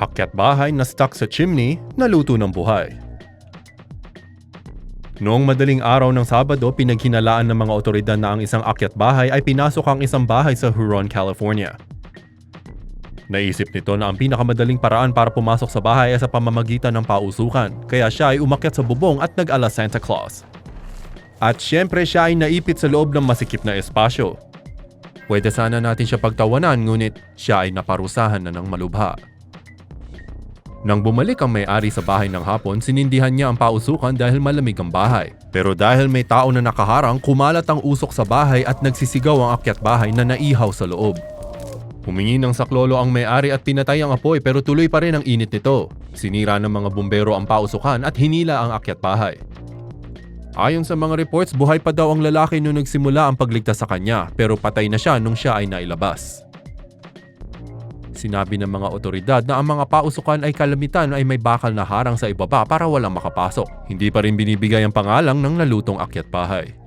Akyat bahay na stuck sa chimney, naluto ng buhay. Noong madaling araw ng Sabado, pinaghinalaan ng mga otoridad na ang isang akyat bahay ay pinasok ang isang bahay sa Huron, California. Naisip nito na ang pinakamadaling paraan para pumasok sa bahay ay sa pamamagitan ng pausukan, kaya siya ay umakyat sa bubong at nag-ala Santa Claus. At syempre siya ay naipit sa loob ng masikip na espasyo. Pwede sana natin siya pagtawanan ngunit siya ay naparusahan na ng malubha. Nang bumalik ang may-ari sa bahay ng hapon, sinindihan niya ang pausukan dahil malamig ang bahay. Pero dahil may tao na nakaharang, kumalat ang usok sa bahay at nagsisigaw ang akyat bahay na naihaw sa loob. Humingi ng saklolo ang may-ari at pinatay ang apoy pero tuloy pa rin ang init nito. Sinira ng mga bumbero ang pausukan at hinila ang akyat bahay. Ayon sa mga reports, buhay pa daw ang lalaki nung nagsimula ang pagligtas sa kanya pero patay na siya nung siya ay nailabas. Sinabi ng mga otoridad na ang mga pausukan ay kalamitan ay may bakal na harang sa ibaba para walang makapasok. Hindi pa rin binibigay ang pangalang ng nalutong akyat bahay.